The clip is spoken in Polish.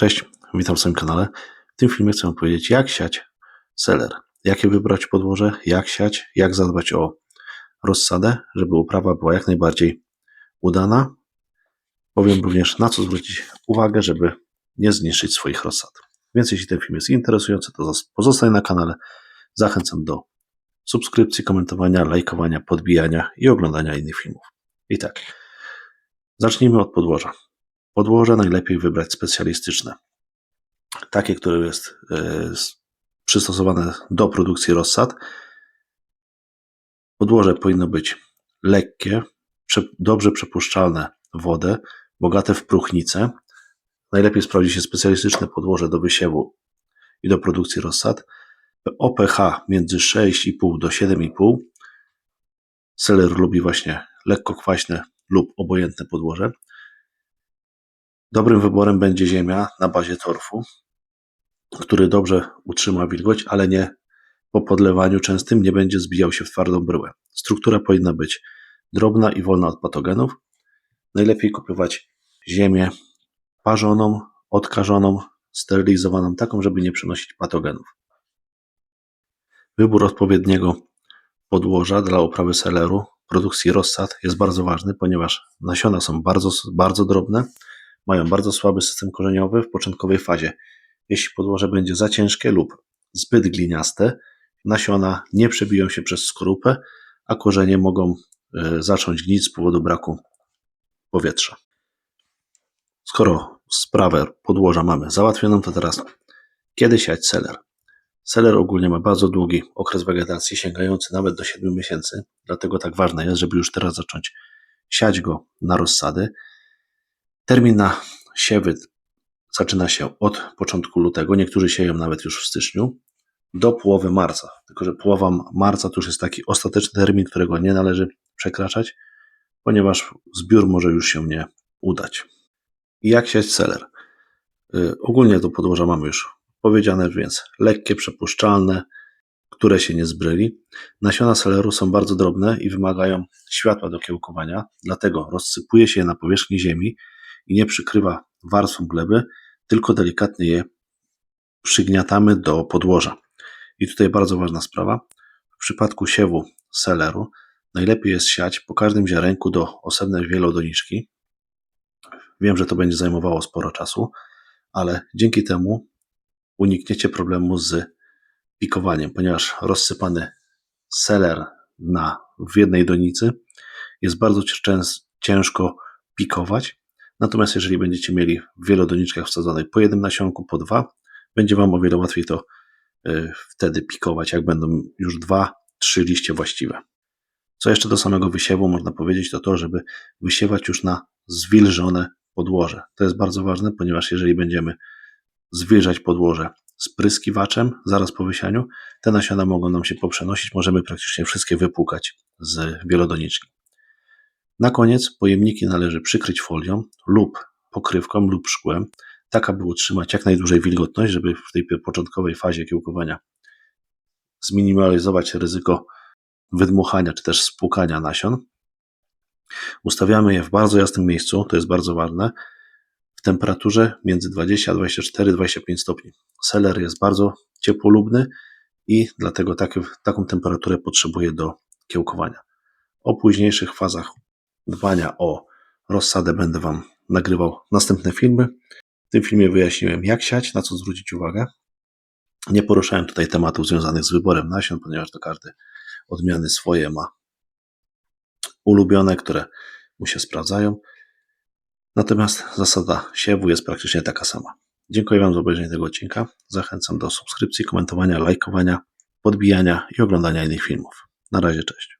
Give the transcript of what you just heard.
Cześć, witam w swoim kanale. W tym filmie chcę powiedzieć, jak siać seler. Jakie wybrać podłoże, jak siać, jak zadbać o rozsadę, żeby uprawa była jak najbardziej udana. Powiem również, na co zwrócić uwagę, żeby nie zniszczyć swoich rozsad. Więc jeśli ten film jest interesujący, to pozostań na kanale. Zachęcam do subskrypcji, komentowania, lajkowania, podbijania i oglądania innych filmów. I tak, zacznijmy od podłoża. Podłoże najlepiej wybrać specjalistyczne. Takie, które jest e, przystosowane do produkcji rozsad. Podłoże powinno być lekkie, dobrze przepuszczalne wodę, bogate w próchnicę. Najlepiej sprawdzi się specjalistyczne podłoże do wysiewu i do produkcji rozsad. O pH między 6,5 do 7,5. Seler lubi właśnie lekko kwaśne lub obojętne podłoże. Dobrym wyborem będzie ziemia na bazie torfu, który dobrze utrzyma wilgoć, ale nie po podlewaniu częstym nie będzie zbijał się w twardą bryłę. Struktura powinna być drobna i wolna od patogenów. Najlepiej kupować ziemię parzoną, odkażoną, sterylizowaną, taką, żeby nie przenosić patogenów. Wybór odpowiedniego podłoża dla uprawy seleru, produkcji rozsad jest bardzo ważny, ponieważ nasiona są bardzo, bardzo drobne, mają bardzo słaby system korzeniowy w początkowej fazie. Jeśli podłoże będzie za ciężkie lub zbyt gliniaste, nasiona nie przebiją się przez skorupę, a korzenie mogą e, zacząć gnić z powodu braku powietrza. Skoro sprawę podłoża mamy załatwioną, to teraz kiedy siać seler? Seler ogólnie ma bardzo długi okres wegetacji, sięgający nawet do 7 miesięcy, dlatego tak ważne jest, żeby już teraz zacząć siać go na rozsady. Termin na siewy zaczyna się od początku lutego, niektórzy sieją nawet już w styczniu, do połowy marca. Tylko, że połowa marca to już jest taki ostateczny termin, którego nie należy przekraczać, ponieważ zbiór może już się nie udać. I jak siać seler? Y, ogólnie do podłoża mamy już powiedziane, więc lekkie, przepuszczalne, które się nie zbryli. Nasiona seleru są bardzo drobne i wymagają światła do kiełkowania, dlatego rozsypuje się je na powierzchni ziemi i nie przykrywa warstwą gleby, tylko delikatnie je przygniatamy do podłoża. I tutaj bardzo ważna sprawa. W przypadku siewu seleru najlepiej jest siać po każdym ziarenku do osobnej wielodoniczki. Wiem, że to będzie zajmowało sporo czasu, ale dzięki temu unikniecie problemu z pikowaniem, ponieważ rozsypany seler na, w jednej donicy jest bardzo cię- ciężko pikować. Natomiast jeżeli będziecie mieli w wielodoniczkach wsadzonej po jednym nasionku, po dwa, będzie Wam o wiele łatwiej to y, wtedy pikować, jak będą już dwa, trzy liście właściwe. Co jeszcze do samego wysiewu można powiedzieć, to to, żeby wysiewać już na zwilżone podłoże. To jest bardzo ważne, ponieważ jeżeli będziemy zwilżać podłoże spryskiwaczem zaraz po wysianiu, te nasiona mogą nam się poprzenosić, możemy praktycznie wszystkie wypłukać z wielodoniczki. Na koniec pojemniki należy przykryć folią lub pokrywką lub szkłem, tak aby utrzymać jak najdłużej wilgotność, żeby w tej początkowej fazie kiełkowania zminimalizować ryzyko wydmuchania czy też spłukania nasion. Ustawiamy je w bardzo jasnym miejscu, to jest bardzo ważne, w temperaturze między 20 a 24, 25 stopni. Seler jest bardzo ciepłolubny i dlatego taką temperaturę potrzebuje do kiełkowania. O późniejszych fazach dbania o rozsadę będę Wam nagrywał następne filmy. W tym filmie wyjaśniłem, jak siać, na co zwrócić uwagę. Nie poruszałem tutaj tematów związanych z wyborem nasion, ponieważ to każdy odmiany swoje ma ulubione, które mu się sprawdzają. Natomiast zasada siewu jest praktycznie taka sama. Dziękuję Wam za obejrzenie tego odcinka. Zachęcam do subskrypcji, komentowania, lajkowania, podbijania i oglądania innych filmów. Na razie, cześć.